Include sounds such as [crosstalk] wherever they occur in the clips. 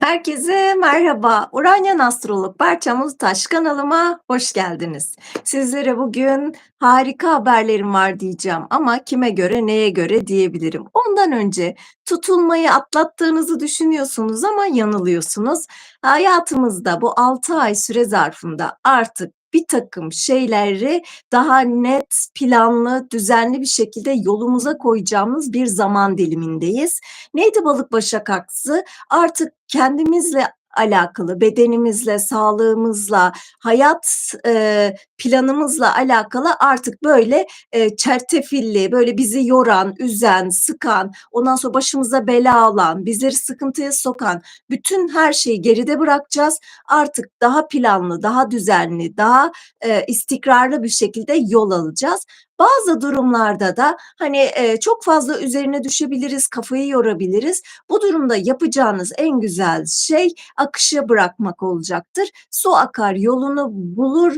Herkese merhaba. Uranyen Astrolog Berçem Uztaş kanalıma hoş geldiniz. Sizlere bugün harika haberlerim var diyeceğim ama kime göre neye göre diyebilirim. Ondan önce tutulmayı atlattığınızı düşünüyorsunuz ama yanılıyorsunuz. Hayatımızda bu 6 ay süre zarfında artık bir takım şeyleri daha net, planlı, düzenli bir şekilde yolumuza koyacağımız bir zaman dilimindeyiz. Neydi balık başak aksı? Artık kendimizle alakalı, bedenimizle, sağlığımızla, hayat e, planımızla alakalı artık böyle e, çertefilli, böyle bizi yoran, üzen, sıkan, ondan sonra başımıza bela alan, bizleri sıkıntıya sokan bütün her şeyi geride bırakacağız. Artık daha planlı, daha düzenli, daha e, istikrarlı bir şekilde yol alacağız. Bazı durumlarda da hani e, çok fazla üzerine düşebiliriz, kafayı yorabiliriz. Bu durumda yapacağınız en güzel şey akışa bırakmak olacaktır. Su akar yolunu bulur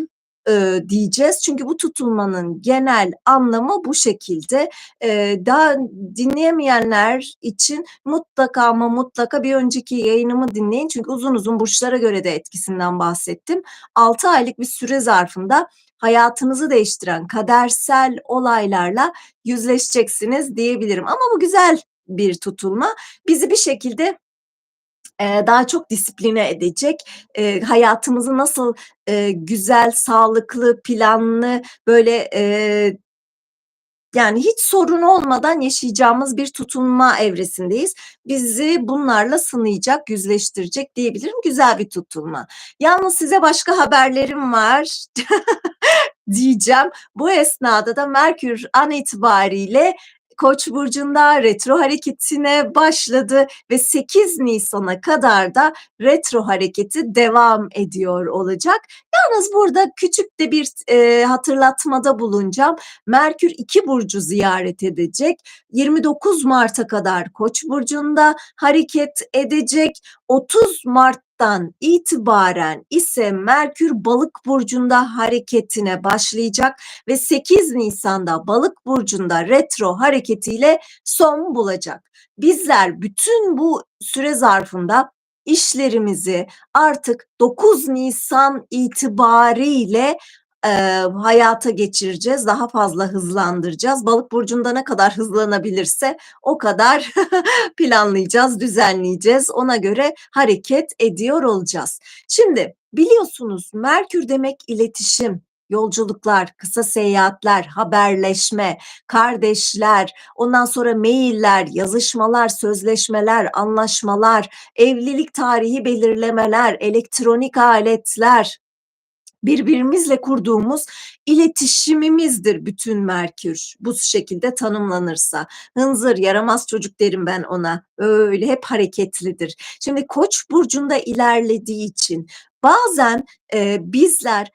e, diyeceğiz. Çünkü bu tutulmanın genel anlamı bu şekilde. E, daha dinleyemeyenler için mutlaka ama mutlaka bir önceki yayınımı dinleyin. Çünkü uzun uzun burçlara göre de etkisinden bahsettim. 6 aylık bir süre zarfında hayatınızı değiştiren kadersel olaylarla yüzleşeceksiniz diyebilirim. Ama bu güzel bir tutulma. Bizi bir şekilde daha çok disipline edecek, eee, hayatımızı nasıl, eee, güzel, sağlıklı, planlı, böyle, yani hiç sorun olmadan yaşayacağımız bir tutunma evresindeyiz. Bizi bunlarla sınayacak, yüzleştirecek diyebilirim. Güzel bir tutulma. Yalnız size başka haberlerim var [laughs] diyeceğim. Bu esnada da Merkür an itibariyle Koç burcunda retro hareketine başladı ve 8 Nisan'a kadar da retro hareketi devam ediyor olacak. Yalnız burada küçük de bir e, hatırlatmada bulunacağım. Merkür iki burcu ziyaret edecek. 29 Mart'a kadar Koç burcunda hareket edecek. 30 Mart Mart'tan itibaren ise Merkür Balık burcunda hareketine başlayacak ve 8 Nisan'da Balık burcunda retro hareketiyle son bulacak. Bizler bütün bu süre zarfında işlerimizi artık 9 Nisan itibariyle e, hayata geçireceğiz. Daha fazla hızlandıracağız. Balık burcunda ne kadar hızlanabilirse o kadar [laughs] planlayacağız, düzenleyeceğiz. Ona göre hareket ediyor olacağız. Şimdi biliyorsunuz Merkür demek iletişim, yolculuklar, kısa seyahatler, haberleşme, kardeşler, ondan sonra mailler, yazışmalar, sözleşmeler, anlaşmalar, evlilik tarihi belirlemeler, elektronik aletler, birbirimizle kurduğumuz iletişimimizdir bütün Merkür. Bu şekilde tanımlanırsa. Hınzır, yaramaz çocuk derim ben ona. Öyle hep hareketlidir. Şimdi Koç burcunda ilerlediği için bazen e, bizler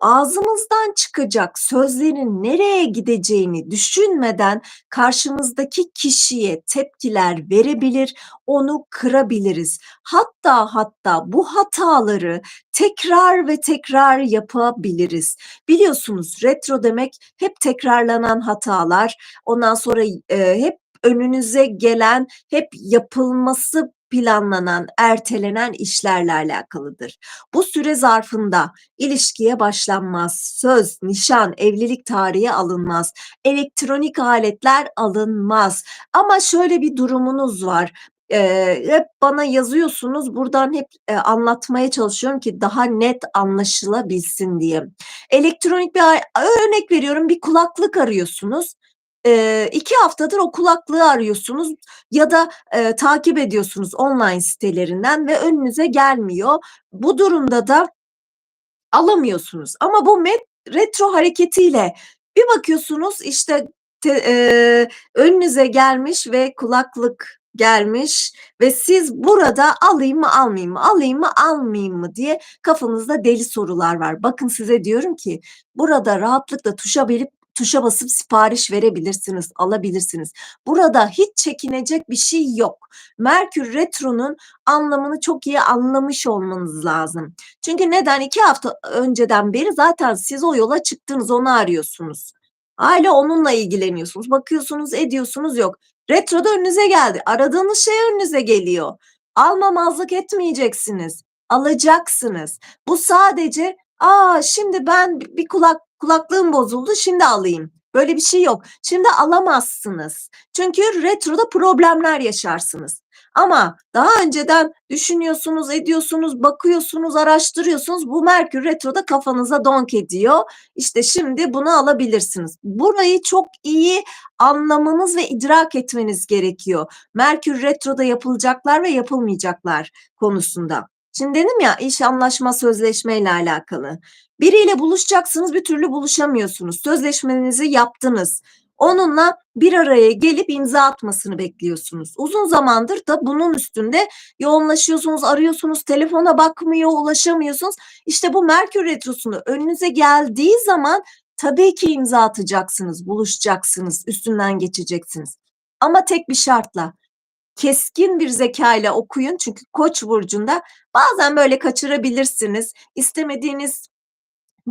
ağzımızdan çıkacak sözlerin nereye gideceğini düşünmeden karşımızdaki kişiye tepkiler verebilir, onu kırabiliriz. Hatta hatta bu hataları tekrar ve tekrar yapabiliriz. Biliyorsunuz retro demek hep tekrarlanan hatalar. Ondan sonra e, hep önünüze gelen, hep yapılması planlanan, ertelenen işlerle alakalıdır. Bu süre zarfında ilişkiye başlanmaz, söz, nişan, evlilik tarihi alınmaz, elektronik aletler alınmaz. Ama şöyle bir durumunuz var. Eee, hep bana yazıyorsunuz. Buradan hep e, anlatmaya çalışıyorum ki daha net anlaşılabilsin diye. Elektronik bir örnek veriyorum bir kulaklık arıyorsunuz e, iki haftadır o kulaklığı arıyorsunuz ya da e, takip ediyorsunuz online sitelerinden ve önünüze gelmiyor. Bu durumda da alamıyorsunuz. Ama bu met, retro hareketiyle bir bakıyorsunuz işte te, e, önünüze gelmiş ve kulaklık gelmiş ve siz burada alayım mı almayayım mı alayım mı almayayım mı diye kafanızda deli sorular var. Bakın size diyorum ki burada rahatlıkla tuşa verip tuşa basıp sipariş verebilirsiniz, alabilirsiniz. Burada hiç çekinecek bir şey yok. Merkür Retro'nun anlamını çok iyi anlamış olmanız lazım. Çünkü neden? iki hafta önceden beri zaten siz o yola çıktınız, onu arıyorsunuz. Hâlâ onunla ilgileniyorsunuz. Bakıyorsunuz, ediyorsunuz, yok. Retroda önünüze geldi. Aradığınız şey önünüze geliyor. Almamazlık etmeyeceksiniz. Alacaksınız. Bu sadece, "A, şimdi ben bi bir kulak kulaklığım bozuldu, şimdi alayım." Böyle bir şey yok. Şimdi alamazsınız. Çünkü retroda problemler yaşarsınız. Ama daha önceden düşünüyorsunuz, ediyorsunuz, bakıyorsunuz, araştırıyorsunuz. Bu Merkür retroda kafanıza donk ediyor. İşte şimdi bunu alabilirsiniz. Burayı çok iyi anlamanız ve idrak etmeniz gerekiyor. Merkür retroda yapılacaklar ve yapılmayacaklar konusunda. Şimdi dedim ya, iş, anlaşma, sözleşmeyle alakalı. Biriyle buluşacaksınız, bir türlü buluşamıyorsunuz. Sözleşmenizi yaptınız. Onunla bir araya gelip imza atmasını bekliyorsunuz. Uzun zamandır da bunun üstünde yoğunlaşıyorsunuz, arıyorsunuz, telefona bakmıyor, ulaşamıyorsunuz. İşte bu Merkür retrosunu önünüze geldiği zaman tabii ki imza atacaksınız, buluşacaksınız, üstünden geçeceksiniz. Ama tek bir şartla, keskin bir zekâyla okuyun çünkü Koç burcunda bazen böyle kaçırabilirsiniz. İstemediğiniz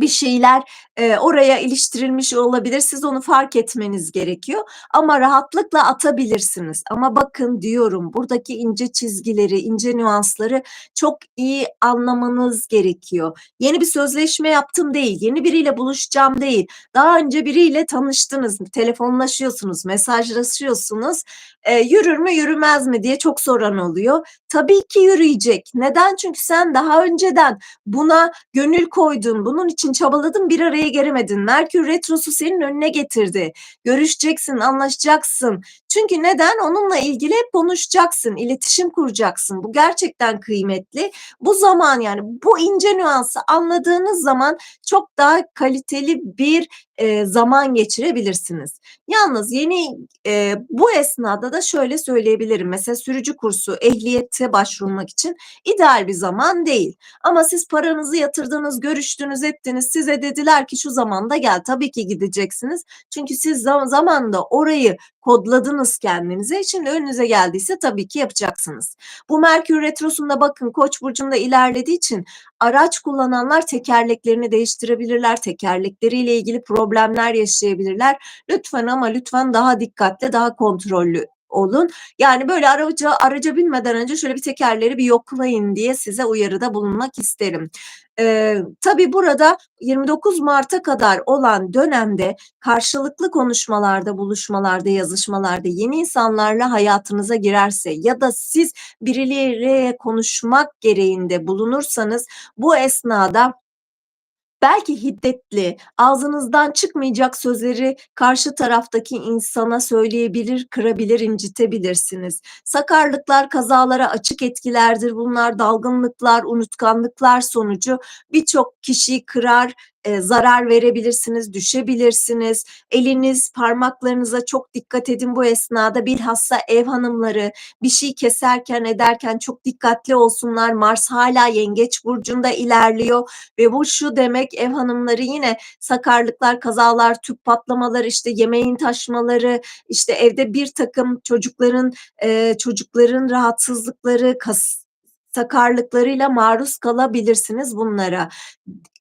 bir şeyler, eee, oraya iliştirilmiş olabilir. Siz onu fark etmeniz gerekiyor ama rahatlıkla atabilirsiniz. Ama bakın diyorum, buradaki ince çizgileri, ince nüansları çok iyi anlamanız gerekiyor. Yeni bir sözleşme yaptım değil, yeni biriyle buluşacağım değil. Daha önce biriyle tanıştınız, telefonlaşıyorsunuz, mesajlaşıyorsunuz. Eee, yürür mü, yürümez mi diye çok soran oluyor. Tabii ki yürüyecek. Neden? Çünkü sen daha önceden buna gönül koydun, bunun için çabaladın, bir araya gelemedin. Merkür retrosu senin önüne getirdi. Görüşeceksin, anlaşacaksın. Çünkü neden? Onunla ilgili hep konuşacaksın, iletişim kuracaksın. Bu gerçekten kıymetli. Bu zaman yani bu ince nüansı anladığınız zaman çok daha kaliteli bir, eee, zaman geçirebilirsiniz. Yalnız yeni, eee, bu esnada da şöyle söyleyebilirim. Mesela sürücü kursu, ehliyete başvurmak için ideal bir zaman değil. Ama siz paranızı yatırdınız, görüştünüz, ettiniz, size dediler ki şu zamanda gel. Tabii ki gideceksiniz. Çünkü siz za zamanında orayı kodladınız kendinize. Şimdi önünüze geldiyse tabii ki yapacaksınız. Bu Merkür retrosunda bakın Koç burcunda ilerlediği için araç kullananlar tekerleklerini değiştirebilirler. Tekerlekleriyle ilgili problemler yaşayabilirler. Lütfen ama lütfen daha dikkatli, daha kontrollü olun. Yani böyle araca araca binmeden önce şöyle bir tekerleri bir yoklayın diye size uyarıda bulunmak isterim. Eee, tabii burada 29 Mart'a kadar olan dönemde karşılıklı konuşmalarda, buluşmalarda, yazışmalarda yeni insanlarla hayatınıza girerse ya da siz birileriyle konuşmak gereğinde bulunursanız bu esnada belki hiddetli, ağzınızdan çıkmayacak sözleri karşı taraftaki insana söyleyebilir, kırabilir, incitebilirsiniz. Sakarlıklar kazalara açık etkilerdir. Bunlar dalgınlıklar, unutkanlıklar sonucu birçok kişiyi kırar, eee, zarar verebilirsiniz, düşebilirsiniz. Eliniz, parmaklarınıza çok dikkat edin bu esnada. Bilhassa ev hanımları bir şey keserken, ederken çok dikkatli olsunlar. Mars hâlâ Yengeç burcunda ilerliyor ve bu şu demek, ev hanımları yine sakarlıklar, kazalar, tüp patlamaları, işte yemeğin taşmaları, işte evde birtakım çocukların, eee, çocukların rahatsızlıkları, kas sakarlıklarıyla maruz kalabilirsiniz bunlara.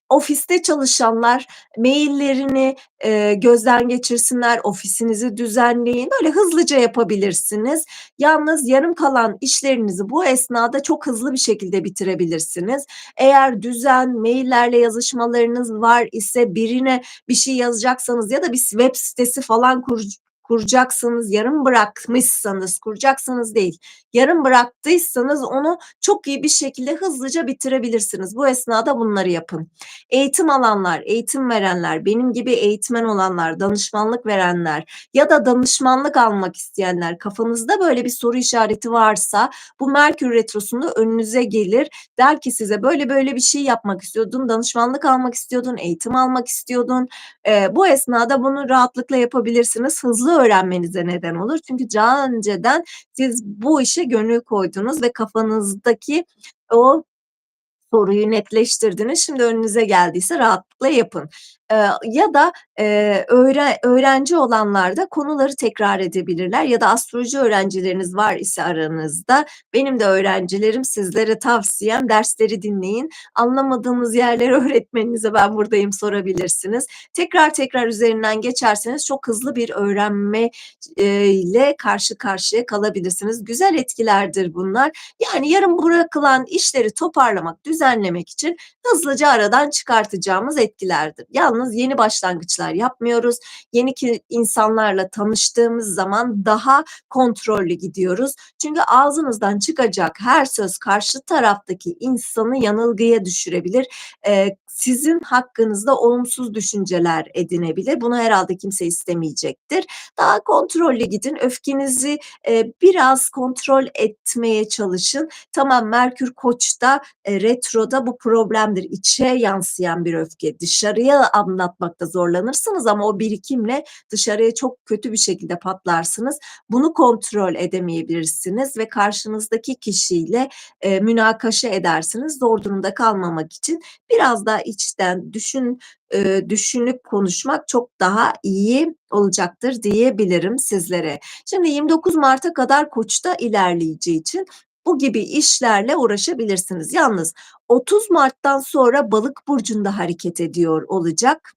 Ofiste çalışanlar maillerini, eee, gözden geçirsinler, ofisinizi düzenleyin. Böyle hızlıca yapabilirsiniz. Yalnız yarım kalan işlerinizi bu esnada çok hızlı bir şekilde bitirebilirsiniz. Eğer düzen, maillerle yazışmalarınız var ise birine bir şey yazacaksanız ya da bir web sitesi falan kuruc kuracaksınız, yarım bırakmışsanız, kuracaksanız değil, yarım bıraktıysanız onu çok iyi bir şekilde hızlıca bitirebilirsiniz. Bu esnada bunları yapın. Eğitim alanlar, eğitim verenler, benim gibi eğitmen olanlar, danışmanlık verenler ya da danışmanlık almak isteyenler, kafanızda böyle bir soru işareti varsa bu Merkür retrosunda önünüze gelir. Der ki size böyle böyle bir şey yapmak istiyordun, danışmanlık almak istiyordun, eğitim almak istiyordun. Eee, bu esnada bunu rahatlıkla yapabilirsiniz. Hızlı öğrenmenize neden olur. Çünkü daha önceden siz bu işe gönül koydunuz ve kafanızdaki o soruyu netleştirdiniz. Şimdi önünüze geldiyse rahat yapın. Eee, ya da, eee, öğre öğrenci olanlar da konuları tekrar edebilirler ya da astroloji öğrencileriniz var ise aranızda, benim de öğrencilerim, sizlere tavsiyem dersleri dinleyin. Anlamadığınız yerleri [laughs] öğretmeninize ben buradayım sorabilirsiniz. Tekrar tekrar üzerinden geçerseniz çok hızlı bir öğrenme, eee, ile karşı karşıya kalabilirsiniz. Güzel etkilerdir bunlar. Yani yarım bırakılan işleri toparlamak, düzenlemek için hızlıca aradan çıkartacağımız etkilerdir. Yalnız yeni başlangıçlar yapmıyoruz. Yeni ki insanlarla tanıştığımız zaman daha kontrollü gidiyoruz. Çünkü ağzınızdan çıkacak her söz karşı taraftaki insanı yanılgıya düşürebilir. Eee, sizin hakkınızda olumsuz düşünceler edinebilir. Bunu herhâlde kimse istemeyecektir. Daha kontrollü gidin. Öfkenizi, eee, biraz kontrol etmeye çalışın. Tamam, Merkür Koç'ta, eee, retroda bu problemdir. İçe yansıyan bir öfke. Dışarıya anlatmakta zorlanırsınız ama o birikimle dışarıya çok kötü bir şekilde patlarsınız. Bunu kontrol edemeyebilirsiniz ve karşınızdaki kişiyle, eee, münakaşa edersiniz. Zor durumda kalmamak için biraz daha içten düşün eee, düşünüp konuşmak çok daha iyi olacaktır diyebilirim sizlere. Şimdi 29 Mart'a kadar Koç'ta ilerleyeceği için bu gibi işlerle uğraşabilirsiniz. Yalnız 30 Mart'tan sonra Balık burcunda hareket ediyor olacak.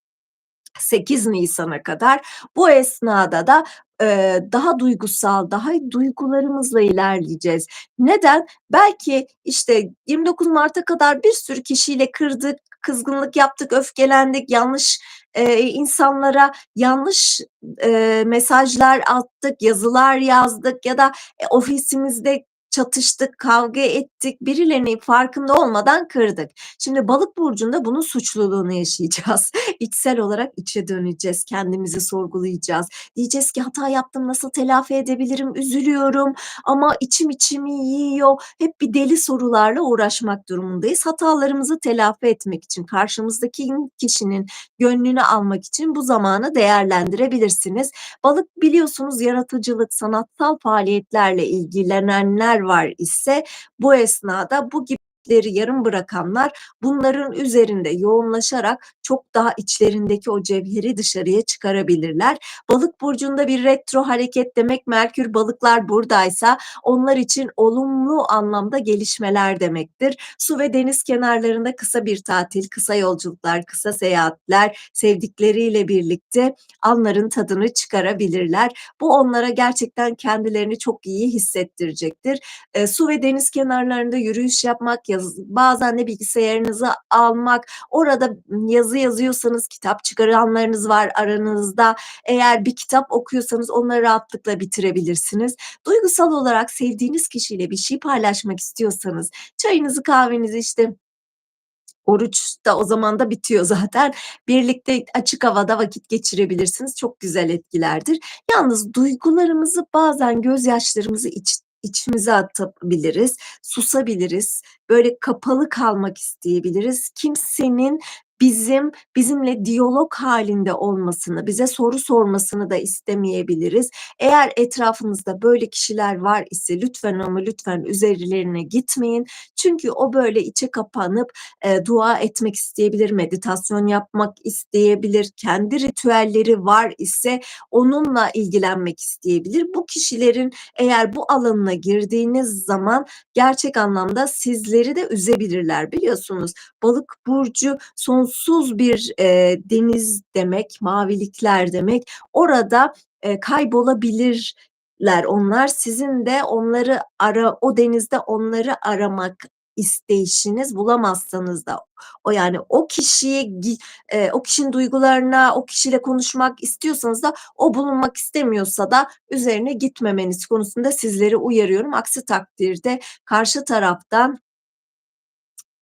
8 Nisan'a kadar. Bu esnada da, eee, daha duygusal, daha duygularımızla ilerleyeceğiz. Neden? Belki, işte, 29 Mart'a kadar bir sürü kişiyle kırdık, kızgınlık yaptık, öfkelendik, yanlış, eee, insanlara yanlış, eee, mesajlar attık, yazılar yazdık ya da, eee, ofisimizde çatıştık, kavga ettik, birilerini farkında olmadan kırdık. Şimdi Balık burcunda bunun suçluluğunu yaşayacağız. [laughs] İçsel olarak içe döneceğiz, kendimizi sorgulayacağız. Diyeceğiz ki hata yaptım, nasıl telafi edebilirim, üzülüyorum ama içim içimi yiyor. Hep bir deli sorularla uğraşmak durumundayız. Hatalarımızı telafi etmek için, karşımızdaki kişinin gönlünü almak için bu zamanı değerlendirebilirsiniz. Balık biliyorsunuz yaratıcılık, sanatsal faaliyetlerle ilgilenenler var ise bu esnada bu gibi işleri yarım bırakanlar bunların üzerinde yoğunlaşarak çok daha içlerindeki o cevheri dışarıya çıkarabilirler. Balık burcunda bir retro hareket demek Merkür Balıklar buradaysa onlar için olumlu anlamda gelişmeler demektir. Su ve deniz kenarlarında kısa bir tatil, kısa yolculuklar, kısa seyahatler, sevdikleriyle birlikte anların tadını çıkarabilirler. Bu onlara gerçekten kendilerini çok iyi hissettirecektir. Eee, su ve deniz kenarlarında yürüyüş yapmak, yaz bazen de bilgisayarınızı almak, orada yazı yazıyorsanız kitap çıkaranlarınız var aranızda. Eğer bir kitap okuyorsanız onları rahatlıkla bitirebilirsiniz. Duygusal olarak sevdiğiniz kişiyle bir şey paylaşmak istiyorsanız çayınızı, kahvenizi, işte Oruç da o zaman da bitiyor zaten. Birlikte açık havada vakit geçirebilirsiniz. Çok güzel etkilerdir. Yalnız duygularımızı bazen gözyaşlarımızı iç içimize atabiliriz, susabiliriz, böyle kapalı kalmak isteyebiliriz. Kimsenin bizim bizimle diyalog halinde olmasını, bize soru sormasını da istemeyebiliriz. Eğer etrafınızda böyle kişiler var ise lütfen ama lütfen üzerlerine gitmeyin. Çünkü o böyle içe kapanıp, eee, dua etmek isteyebilir, meditasyon yapmak isteyebilir, kendi ritüelleri var ise onunla ilgilenmek isteyebilir. Bu kişilerin eğer bu alanına girdiğiniz zaman gerçek anlamda sizleri de üzebilirler. Biliyorsunuz Balık burcu sonsuz bir, eee, deniz demek, mavilikler demek. Orada, eee, kaybolabilirler onlar. Sizin de onları ara o denizde onları aramak isteyişiniz bulamazsanız da o yani o kişiye eee, o kişinin duygularına, o kişiyle konuşmak istiyorsanız da o bulunmak istemiyorsa da üzerine gitmemeniz konusunda sizleri uyarıyorum. Aksi takdirde karşı taraftan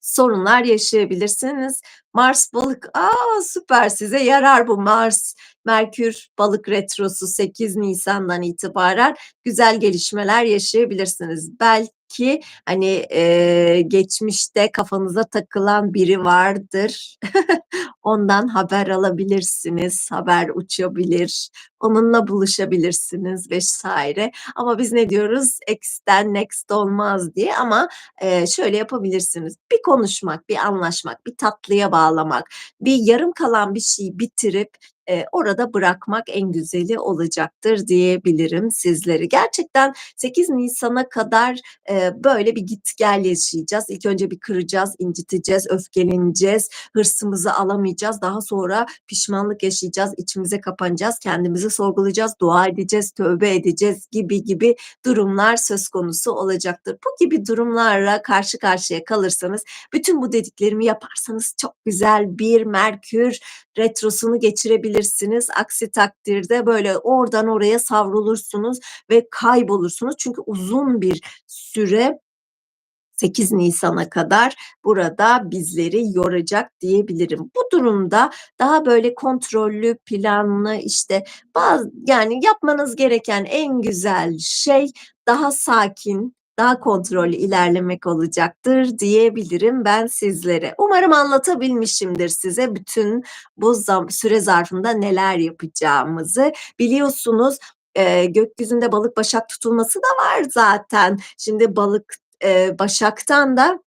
sorunlar yaşayabilirsiniz. Mars Balık, a, süper size yarar bu Mars, Merkür Balık retrosu 8 Nisan'dan itibaren güzel gelişmeler yaşayabilirsiniz. Belki, hani, eee, geçmişte kafanıza takılan biri vardır. [laughs] Ondan haber alabilirsiniz, haber uçabilir. Onunla buluşabilirsiniz vs. Ama biz ne diyoruz? X'ten next olmaz diye ama, eee, şöyle yapabilirsiniz. Bir konuşmak, bir anlaşmak, bir tatlıya bağlamak, bir yarım kalan bir şeyi bitirip, eee, orada bırakmak en güzeli olacaktır diyebilirim sizlere. Gerçekten 8 Nisan'a kadar, eee, böyle bir git gel yaşayacağız. İlk önce bir kıracağız, inciteceğiz, öfkeleneceğiz, hırsımızı alamayacağız. Daha sonra pişmanlık yaşayacağız, içimize kapanacağız, kendimizi sorgulayacağız, dua edeceğiz, tövbe edeceğiz gibi gibi durumlar söz konusu olacaktır. Bu gibi durumlarla karşı karşıya kalırsanız, bütün bu dediklerimi yaparsanız çok güzel bir Merkür Retrosu'nu geçirebilirsiniz. Aksi takdirde böyle oradan oraya savrulursunuz ve kaybolursunuz. Çünkü uzun bir süre 8 Nisan'a kadar burada bizleri yoracak diyebilirim. Bu durumda daha böyle kontrollü, planlı, işte, bazı yani yapmanız gereken en güzel şey daha sakin, daha kontrollü ilerlemek olacaktır diyebilirim ben sizlere. Umarım anlatabilmişimdir size bütün bu zam süre zarfında neler yapacağımızı. Biliyorsunuz, eee, gökyüzünde balık başak tutulması da var zaten. Şimdi balık, eee, başaktan da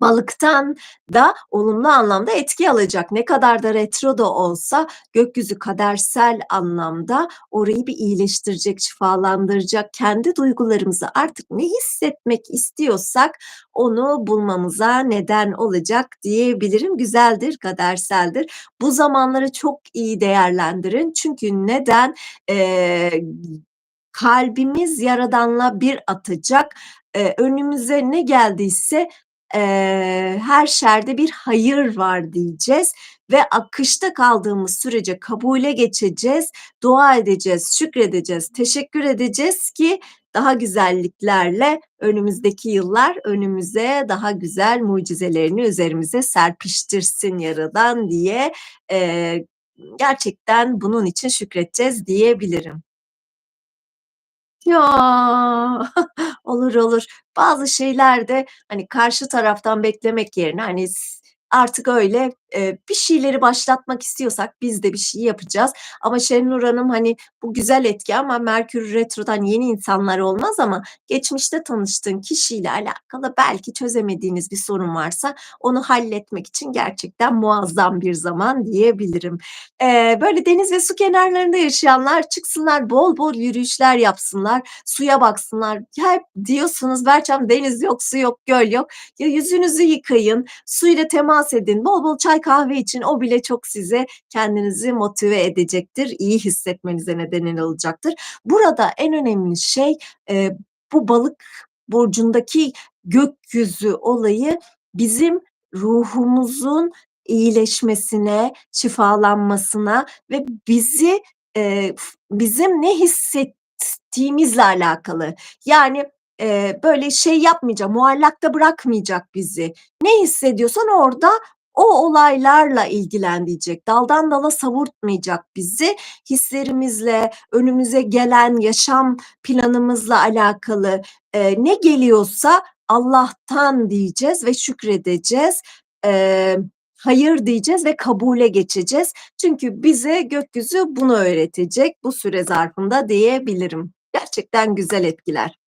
balıktan da olumlu anlamda etki alacak. Ne kadar da retro da olsa gökyüzü kadersel anlamda orayı bir iyileştirecek, şifalandıracak. Kendi duygularımızı artık ne hissetmek istiyorsak onu bulmamıza neden olacak diyebilirim. Güzeldir, kaderseldir. Bu zamanları çok iyi değerlendirin. Çünkü neden? Eee, kalbimiz Yaradan'la bir atacak. Eee, önümüze ne geldiyse, eee, her şerde bir hayır var diyeceğiz ve akışta kaldığımız sürece kabule geçeceğiz, dua edeceğiz, şükredeceğiz, teşekkür edeceğiz ki daha güzelliklerle önümüzdeki yıllar önümüze daha güzel mucizelerini üzerimize serpiştirsin Yaradan diye, eee, gerçekten bunun için şükredeceğiz diyebilirim. Ya! [laughs] Olur, olur. Bazı şeyler de, hani, karşı taraftan beklemek yerine, hani, artık öyle, eee, bir şeyleri başlatmak istiyorsak biz de bir şey yapacağız. Ama Şenur Hanım, hani, bu güzel etki ama Merkür Retro'dan yeni insanlar olmaz ama geçmişte tanıştığın kişiyle alakalı belki çözemediğiniz bir sorun varsa onu halletmek için gerçekten muazzam bir zaman diyebilirim. Eee, böyle deniz ve su kenarlarında yaşayanlar çıksınlar, bol bol yürüyüşler yapsınlar, suya baksınlar. Ya, hep diyorsunuz Berçem deniz yok, su yok, göl yok. Ya, yüzünüzü yıkayın, suyla temas edin, bol bol çay kahve için. O bile çok size kendinizi motive edecektir, iyi hissetmenize neden olacaktır. Burada en önemli şey, eee, bu Balık burcundaki gökyüzü olayı bizim ruhumuzun iyileşmesine, şifalanmasına ve bizi, f bizim ne hissettiğimizle alakalı. Yani, eee, böyle şey yapmayacak, muallakta bırakmayacak bizi. Ne hissediyorsan orada o olaylarla ilgilen diyecek. Daldan dala savurtmayacak bizi. Hislerimizle, önümüze gelen yaşam planımızla alakalı, eee, ne geliyorsa Allah'tan diyeceğiz ve şükredeceğiz. Eee, hayır diyeceğiz ve kabule geçeceğiz. Çünkü bize gökyüzü bunu öğretecek bu süre zarfında diyebilirim. Gerçekten güzel etkiler.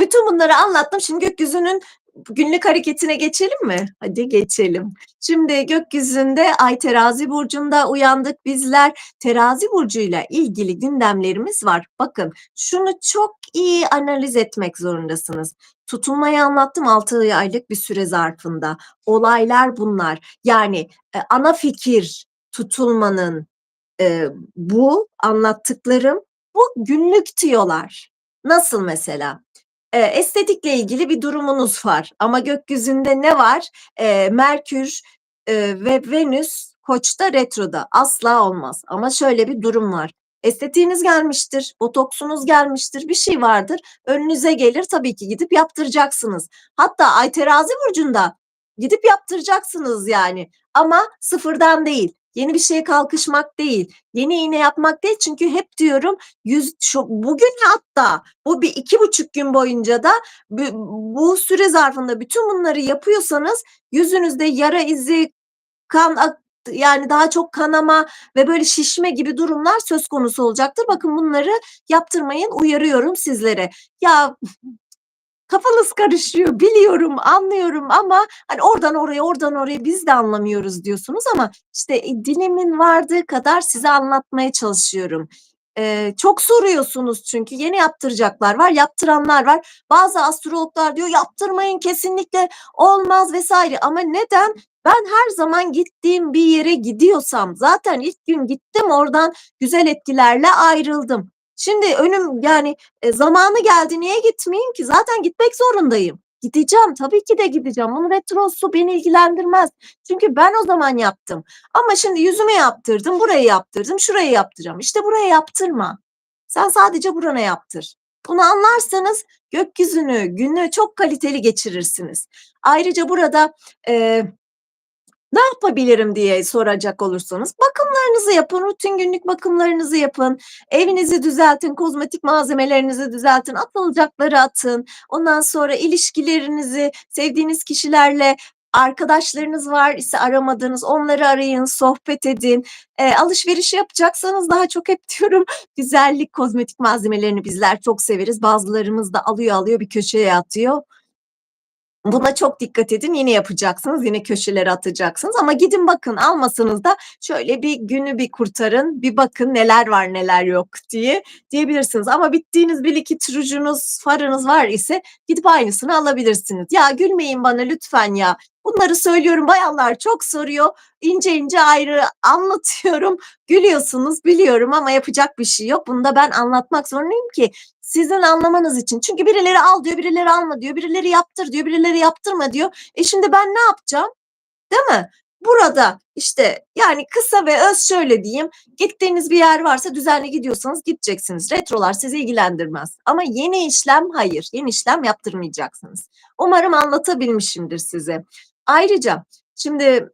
Bütün bunları anlattım. Şimdi gökyüzünün günlük hareketine geçelim mi? Hadi geçelim. Şimdi gökyüzünde Ay Terazi burcunda uyandık bizler. Terazi burcuyla ilgili gündemlerimiz var. Bakın şunu çok iyi analiz etmek zorundasınız. Tutulmayı anlattım 6 aylık bir süre zarfında. Olaylar bunlar. Yani, eee, ana fikir tutulmanın, eee, bu anlattıklarım, bu günlük tüyolar. Nasıl mesela? Eee, estetikle ilgili bir durumunuz var ama gökyüzünde ne var? Eee, Merkür, eee, ve Venüs Koç'ta retroda. Asla olmaz ama şöyle bir durum var. Estetiğiniz gelmiştir, botoksunuz gelmiştir, bir şey vardır, önünüze gelir, tabii ki gidip yaptıracaksınız. Hatta Ay Terazi burcunda gidip yaptıracaksınız yani ama sıfırdan değil, yeni bir şeye kalkışmak değil, yeni iğne yapmak değil. Çünkü hep diyorum yüz şu bugün hatta bu bir 2,5 gün boyunca da bü bu süre zarfında bütün bunları yapıyorsanız yüzünüzde yara izi, kan yani daha çok kanama ve böyle şişme gibi durumlar söz konusu olacaktır. Bakın bunları yaptırmayın, uyarıyorum sizlere. Ya kafanız karışıyor, biliyorum, anlıyorum ama hani oradan oraya, oradan oraya biz de anlamıyoruz diyorsunuz ama işte e, dilimin vardığı kadar size anlatmaya çalışıyorum. Eee, çok soruyorsunuz çünkü yeni yaptıracaklar var, yaptıranlar var. Bazı astrologlar diyor yaptırmayın kesinlikle olmaz vs. ama neden? Ben her zaman gittiğim bir yere gidiyorsam zaten ilk gün gittim oradan güzel etkilerle ayrıldım. Şimdi önüm yani, eee, zamanı geldi niye gitmeyeyim ki? Zaten gitmek zorundayım. Gideceğim, tabii ki de gideceğim. Bunun retrosu beni ilgilendirmez. Çünkü ben o zaman yaptım. Ama şimdi yüzüme yaptırdım, burayı yaptırdım, şurayı yaptıracağım. İşte buraya yaptırma. Sen sadece burana yaptır. Bunu anlarsanız gökyüzünü, günü çok kaliteli geçirirsiniz. Ayrıca burada, eee, ne yapabilirim diye soracak olursanız bakımlarınızı yapın, rutin günlük bakımlarınızı yapın, evinizi düzeltin, kozmetik malzemelerinizi düzeltin, atılacakları atın. Ondan sonra ilişkilerinizi sevdiğiniz kişilerle arkadaşlarınız var ise aramadığınız onları arayın, sohbet edin. Eee, alışveriş yapacaksanız daha çok hep [laughs] diyorum güzellik kozmetik malzemelerini bizler çok severiz. Bazılarımız da alıyor alıyor bir köşeye atıyor. Buna çok dikkat edin. Yine yapacaksınız, yine köşelere atacaksınız ama gidin bakın almasanız da şöyle bir günü bir kurtarın, bir bakın neler var neler yok diye diyebilirsiniz. Ama bittiğiniz bir likit rujunuz, farınız var ise gidip aynısını alabilirsiniz. Ya gülmeyin bana lütfen ya. Bunları söylüyorum bayanlar çok soruyor. İnce ince ayrı anlatıyorum. Gülüyorsunuz biliyorum ama yapacak bir şey yok. Bunu da ben anlatmak zorundayım ki sizin anlamanız için. Çünkü birileri al diyor, birileri alma diyor, birileri yaptır diyor, birileri yaptırma diyor. E şimdi ben ne yapacağım? Değil mi? Burada işte yani kısa ve öz şöyle diyeyim. Gittiğiniz bir yer varsa düzenli gidiyorsanız gideceksiniz. Retrolar sizi ilgilendirmez. Ama yeni işlem hayır. Yeni işlem yaptırmayacaksınız. Umarım anlatabilmişimdir size. Ayrıca şimdi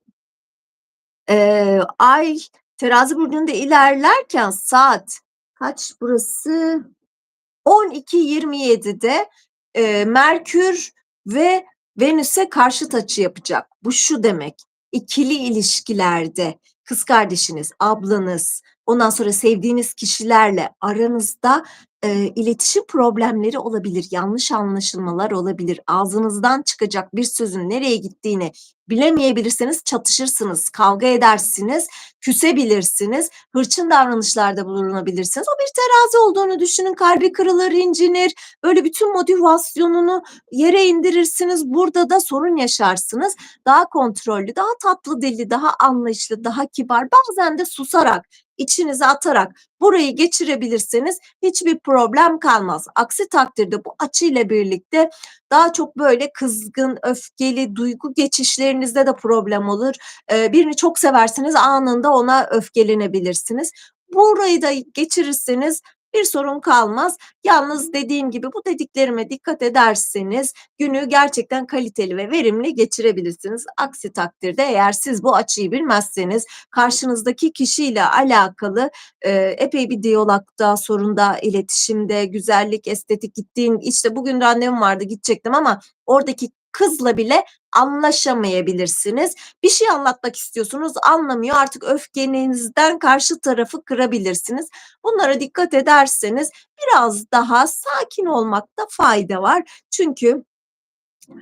eee, ay Terazi burcunda ilerlerken saat kaç burası? 12.27'de eee, Merkür ve Venüs'e karşıt açı yapacak. Bu şu demek, ikili ilişkilerde kız kardeşiniz, ablanız, ondan sonra sevdiğiniz kişilerle aranızda, eee, iletişim problemleri olabilir, yanlış anlaşılmalar olabilir. Ağzınızdan çıkacak bir sözün nereye gittiğini bilemeyebilirsiniz, çatışırsınız, kavga edersiniz, küsebilirsiniz, hırçın davranışlarda bulunabilirsiniz. O bir terazi olduğunu düşünün, kalbi kırılır, incinir, böyle bütün motivasyonunu yere indirirsiniz. Burada da sorun yaşarsınız. Daha kontrollü, daha tatlı dilli, daha anlayışlı, daha kibar, bazen de susarak, içinize atarak burayı geçirebilirseniz hiçbir problem kalmaz. Aksi takdirde bu açıyla birlikte daha çok böyle kızgın, öfkeli duygu geçişlerinizde de problem olur. Eee, birini çok seversiniz, anında ona öfkelenebilirsiniz. Burayı da geçirirseniz bir sorun kalmaz. Yalnız dediğim gibi bu dediklerime dikkat ederseniz günü gerçekten kaliteli ve verimli geçirebilirsiniz. Aksi takdirde eğer siz bu açıyı bilmezseniz karşınızdaki kişiyle alakalı, eee, epey bir diyalogda, sorunda, iletişimde, güzellik, estetik gittiğin işte bugün randevum vardı gidecektim ama oradaki kızla bile anlaşamayabilirsiniz. Bir şey anlatmak istiyorsunuz, anlamıyor. Artık öfkenizden karşı tarafı kırabilirsiniz. Bunlara dikkat ederseniz biraz daha sakin olmakta fayda var. Çünkü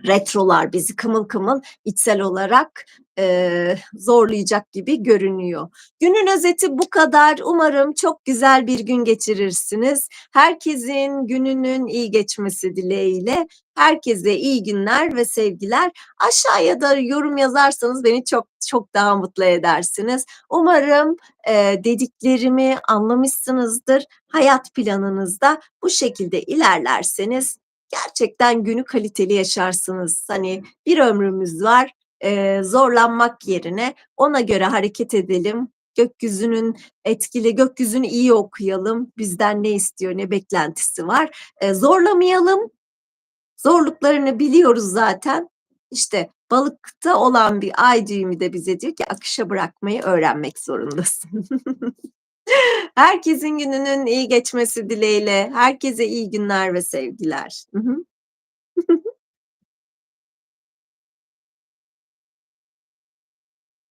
retrolar bizi kımıl kımıl içsel olarak, eee, zorlayacak gibi görünüyor. Günün özeti bu kadar. Umarım çok güzel bir gün geçirirsiniz. Herkesin gününün iyi geçmesi dileğiyle. Herkese iyi günler ve sevgiler. Aşağıya da yorum yazarsanız beni çok çok daha mutlu edersiniz. Umarım, eee, dediklerimi anlamışsınızdır. Hayat planınızda bu şekilde ilerlerseniz gerçekten günü kaliteli yaşarsınız. Hani bir ömrümüz var, eee, zorlanmak yerine ona göre hareket edelim. Gökyüzünün etkili, gökyüzünü iyi okuyalım. Bizden ne istiyor, ne beklentisi var. Zorlamayalım. Zorluklarını biliyoruz zaten. İşte balıkta olan bir ay düğümü de bize diyor ki akışa bırakmayı öğrenmek zorundasın. [laughs] Herkesin gününün iyi geçmesi dileğiyle. Herkese iyi günler ve sevgiler. Hı hı.